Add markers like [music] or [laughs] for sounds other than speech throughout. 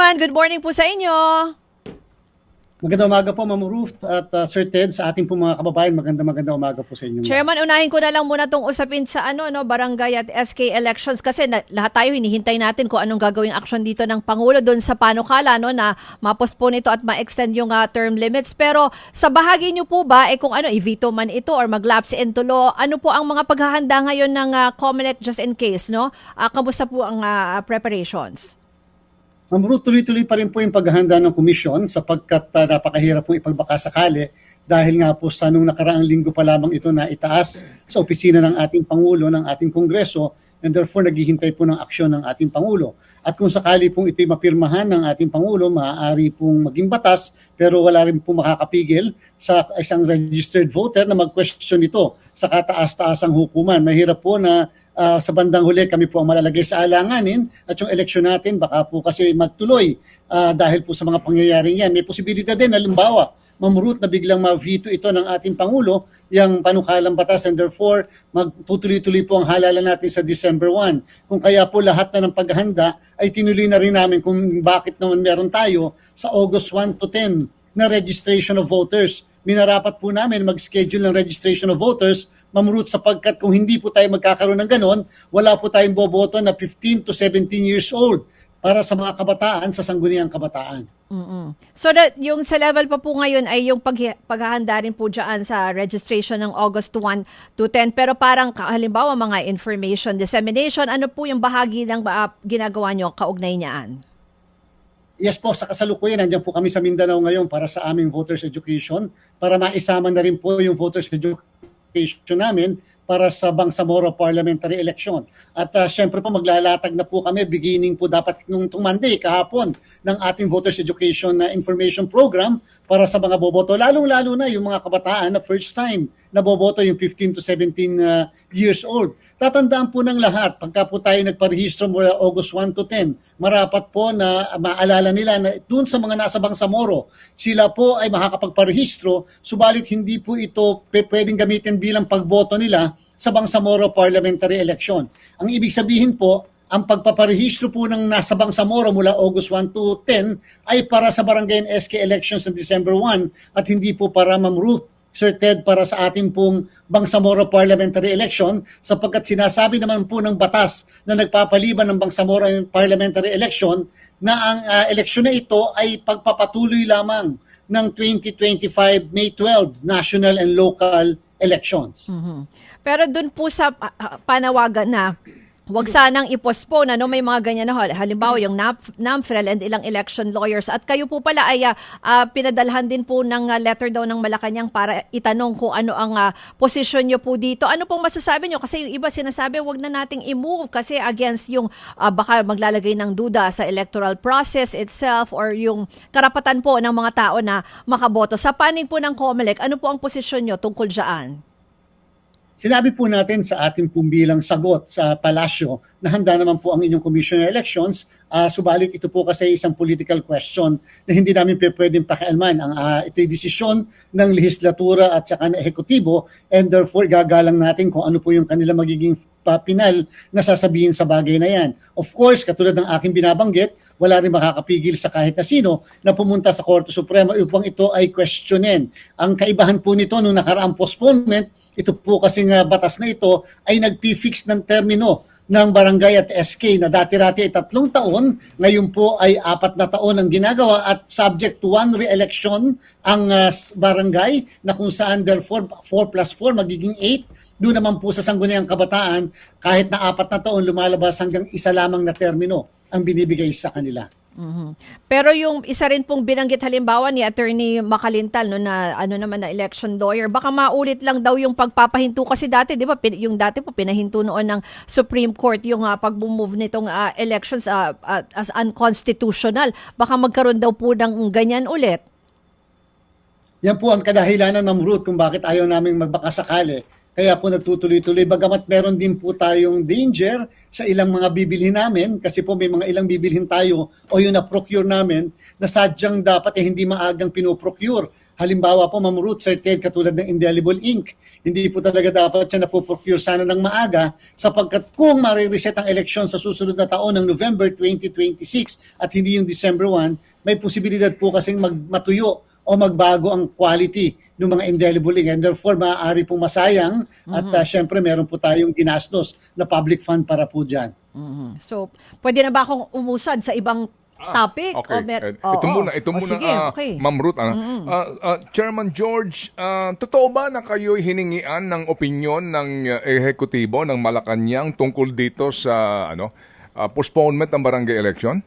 Chairman, good morning po sa inyo. Magandang umaga po, Ma'am Ruth at uh, Sir Ted, sa ating po mga kababayan. Magandang magandang umaga po sa inyo. Chairman, unahin ko na lang muna tong usapin sa ano no barangay at SK elections kasi na, lahat tayo hinihintay natin kung anong gagawing action dito ng pangulo doon sa panukala no na ma-postpone ito at ma-extend yung uh, term limits. Pero sa bahagi niyo po ba eh kung ano i-veto man ito or mag-lapse into law, ano po ang mga paghahanda ngayon ng uh, COMELEC just in case no? Uh, kamusta po ang uh, preparations? Ruth, tuloy-tuloy pa rin po yung paghahanda ng komisyon sapagkat uh, napakahirap pong ipagbaka sakali dahil nga po sa nung nakaraang linggo pa lamang ito na itaas sa opisina ng ating Pangulo, ng ating Kongreso, and therefore naghihintay po ng aksyon ng ating Pangulo. At kung sakali pong ito'y mapirmahan ng ating Pangulo, maaari pong maging batas, pero wala rin pong makakapigil sa isang registered voter na mag-question ito sa kataas-taasang hukuman. Mahirap po na uh, sa bandang huli kami po ang malalagay sa alanganin at yung eleksyon natin baka po kasi magtuloy uh, dahil po sa mga pangyayari yan. May posibilidad din, halimbawa, mamurut na biglang ma-veto ito ng ating Pangulo, yung panukalang batas and therefore magtutuloy-tuloy po ang halalan natin sa December 1. Kung kaya po lahat na ng paghahanda ay tinuloy na rin namin kung bakit naman meron tayo sa August 1 to 10 na registration of voters. Minarapat po namin mag-schedule ng registration of voters mamrut sapagkat kung hindi po tayo magkakaroon ng ganon, wala po tayong boboto na 15 to 17 years old para sa mga kabataan sa sangguniang kabataan. mm So that yung sa level pa po ngayon ay yung pag, paghahanda rin po dyan sa registration ng August 1 to 10 pero parang halimbawa mga information dissemination ano po yung bahagi ng uh, ginagawa nyo kaugnay niyaan? Yes po, sa kasalukuyan, nandiyan po kami sa Mindanao ngayon para sa aming voters education para maisama na rin po yung voters education namin para sa Bangsamoro parliamentary election. At uh, syempre po maglalatag na po kami beginning po dapat nung Monday kahapon ng ating voters education na information program para sa mga boboto lalong-lalo na yung mga kabataan na first time na boboto yung 15 to 17 uh, years old. Tatandaan po ng lahat pagka po tayo nagparehistro mula August 1 to 10, marapat po na maalala nila na doon sa mga nasa Bangsamoro, sila po ay makakapagparehistro subalit hindi po ito pwedeng gamitin bilang pagboto nila sa Bangsamoro parliamentary election. Ang ibig sabihin po, ang pagpaparehistro po ng nasa Bangsamoro mula August 1 to 10 ay para sa barangay SK elections ng December 1 at hindi po para Ma'am Ruth Sir Ted para sa ating pong Bangsamoro parliamentary election sapagkat sinasabi naman po ng batas na nagpapaliban ng Bangsamoro parliamentary election na ang uh, eleksyon na ito ay pagpapatuloy lamang ng 2025 May 12 national and local elections. Mm-hmm. Pero doon po sa uh, panawagan na Huwag sanang i-postpone, ano, may mga ganyan na halimbawa yung NAP, NAMFREL and ilang election lawyers. At kayo po pala ay uh, pinadalhan din po ng uh, letter daw ng Malacanang para itanong kung ano ang uh, position nyo po dito. Ano pong masasabi nyo? Kasi yung iba sinasabi, huwag na nating i-move kasi against yung uh, baka maglalagay ng duda sa electoral process itself or yung karapatan po ng mga tao na makaboto. Sa panig po ng COMELEC, ano po ang posisyon nyo tungkol dyan? Sinabi po natin sa ating pumbilang sagot sa palasyo na handa naman po ang inyong Commission on Elections. Uh, subalit ito po kasi isang political question na hindi namin pwedeng pakialman. Ang, uh, ito'y desisyon ng legislatura at saka ng ehekutibo and therefore gagalang natin kung ano po yung kanila magiging pinal na sasabihin sa bagay na yan. Of course, katulad ng aking binabanggit, wala rin makakapigil sa kahit na sino na pumunta sa Korte Suprema upang ito ay questionin. Ang kaibahan po nito nung nakaraang postponement, ito po kasi nga batas na ito ay nagpi-fix ng termino ng barangay at SK na dati-rati ay tatlong taon, ngayon po ay apat na taon ang ginagawa at subject to one re-election ang uh, barangay na kung saan therefore 4 plus 4 magiging 8 doon naman po sa sangguniang kabataan, kahit na apat na taon lumalabas hanggang isa lamang na termino ang binibigay sa kanila. Mm-hmm. Pero yung isa rin pong binanggit halimbawa ni Attorney Makalintal no na ano naman na election lawyer baka maulit lang daw yung pagpapahinto kasi dati 'di ba yung dati po pinahinto noon ng Supreme Court yung uh, pag-move nitong uh, elections uh, uh, as unconstitutional baka magkaroon daw po ng ganyan ulit. Yan po ang kadahilanan ng Ruth kung bakit ayaw naming magbaka sakali kaya po nagtutuloy-tuloy. Bagamat meron din po tayong danger sa ilang mga bibilhin namin kasi po may mga ilang bibilhin tayo o yung na-procure namin na sadyang dapat eh hindi maagang pinoprocure. Halimbawa po, Ma'am Ruth, Sir Ted, katulad ng indelible ink, hindi po talaga dapat siya napoprocure sana ng maaga sapagkat kung marireset ang eleksyon sa susunod na taon ng November 2026 at hindi yung December 1, may posibilidad po kasing mag, matuyo o magbago ang quality ng mga indelible ink and therefore maaari pong masayang at uh, syempre meron po tayong ginastos na public fund para po dyan. Mhm. So, pwede na ba akong umusad sa ibang topic? Ah, Okay. O mer- Eh, ito Oo. muna, ito O muna, sige, ah, okay. Ma'am Ruth. ah. Ah, ah, Chairman George, ah, totoo ba na kayo'y hiningian ng opinion ng ehekutibo ng Malacanang tungkol dito sa ano ah, postponement ng barangay election?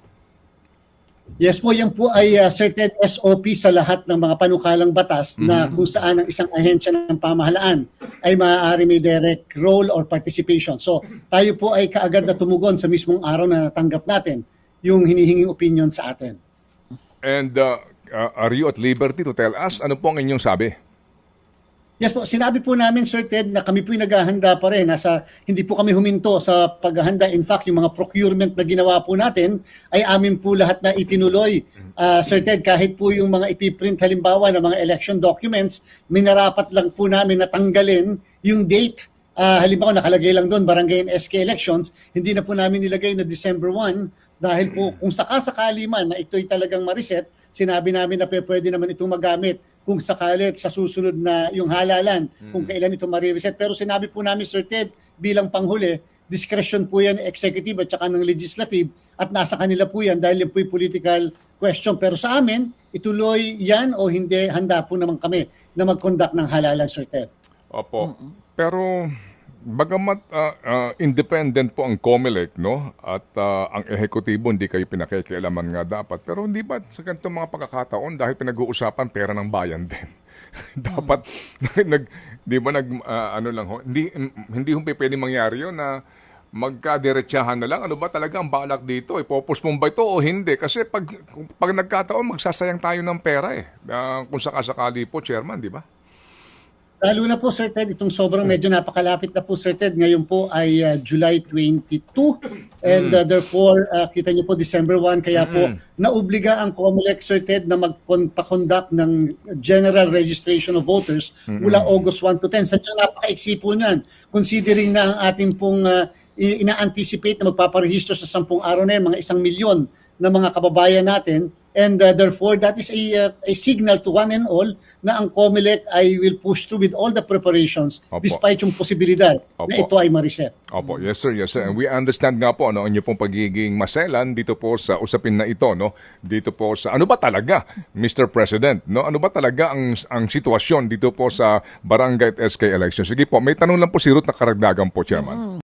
Yes po, yan po ay uh, certain SOP sa lahat ng mga panukalang batas na kung saan ang isang ahensya ng pamahalaan ay maaari may direct role or participation. So tayo po ay kaagad na tumugon sa mismong araw na natanggap natin yung hinihinging opinion sa atin. And ah, ah, are you at liberty to tell us ano po ang inyong sabi? Yes po, sinabi po namin Sir Ted na kami po naghahanda pa rin. Nasa, hindi po kami huminto sa paghahanda. In fact, yung mga procurement na ginawa po natin ay amin po lahat na itinuloy. Ah, Sir Ted, kahit po yung mga ipiprint halimbawa ng mga election documents, minarapat lang po namin na tanggalin yung date. Ah, halimbawa, nakalagay lang doon, barangay and SK elections. Hindi na po namin nilagay na December 1 dahil po kung sakasakali man na ito'y talagang mariset, sinabi namin na pwede naman itong magamit kung sakali sa susunod na yung halalan kung kailan ito marireset. Pero sinabi po namin, Sir Ted, bilang panghuli, discretion po yan executive at saka ng legislative at nasa kanila po yan dahil yan po yung political question. Pero sa amin, ituloy yan o hindi, handa po naman kami na mag-conduct ng halalan, Sir Ted. Opo. Pero bagamat ah, ah, independent po ang COMELEC, no? At ah, ang ehekutibo hindi kayo pinakikialaman nga dapat. Pero hindi ba sa ganitong mga pagkakataon dahil pinag-uusapan pera ng bayan din? [laughs] dapat [laughs] nag di ba nag ah, ano lang ho hindi hindi ho pwede mangyari yun na magkadiretsahan na lang ano ba talaga ang balak dito ipopos mo ba ito o hindi kasi pag pag nagkataon magsasayang tayo ng pera eh Ah, kung sakasakali po chairman di ba Lalo na po, Sir Ted, itong sobrang medyo napakalapit na po, Sir Ted. Ngayon po ay uh, July 22 and uh, therefore, uh, kita niyo po December 1. Kaya po, naobliga ang COMELEC, Sir Ted, na magpa-conduct ng general registration of voters mula August 1 to 10. Sadyang napaka-iksi po niyan. Considering na ang ating pong uh, ina-anticipate na magpaparehistro sa 10 araw na yan, mga isang milyon na mga kababayan natin. And uh, therefore, that is a, uh, a signal to one and all na ang COMELEC ay will push through with all the preparations Opo. despite yung posibilidad na Opo. ito ay mariset. Opo, yes sir, yes sir. And we understand nga po ano, ang inyo pong pagiging maselan dito po sa usapin na ito, no? Dito po sa ano ba talaga, Mr. President, no? Ano ba talaga ang ang sitwasyon dito po sa Barangay at SK election? Sige po, may tanong lang po si Ruth na karagdagan po, Chairman.